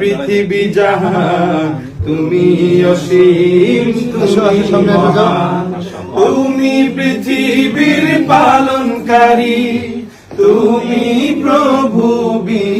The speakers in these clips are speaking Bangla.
পৃথিবী জাহান তুমি অসীম তুমি। তুমি পৃথিবীর পালনকারী তুমি প্রভু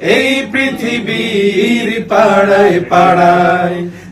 এই পৃথিবীর পাড়ায় পাড়ায়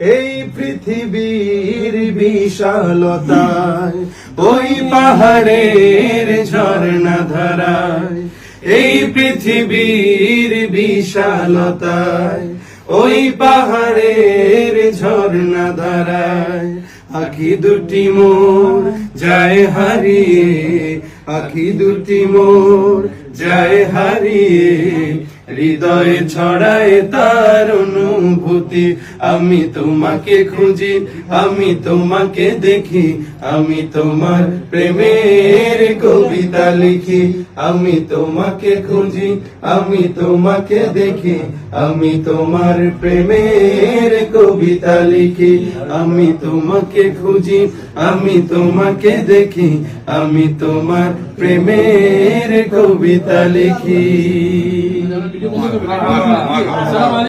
এই পৃথিবীর বিশালতায়, ওই পাহাড়ের ঝর্ণা ধারায়, এই পৃথিবীর বিশালতায়, ওই পাহাড়ের ঝর্ণা ধারায়। আখি দুটি মোর যায় হারিয়ে, আখি দুটি মোর যায় হারিয়ে হৃদয়ে ছড়ায় তার অনুভূতি, আমি তোমাকে খুঁজি, আমি তোমাকে দেখি, আমি তোমার প্রেমের কবিতা লিখি, আমি তোমাকে খুঁজি, আমি তোমাকে দেখি, আমি তোমার প্রেমের কবিতা লিখি, আমি তোমাকে খুঁজি, আমি তোমাকে দেখি, আমি তোমার প্রেমের কবিতা লিখি। 一会儿这个比方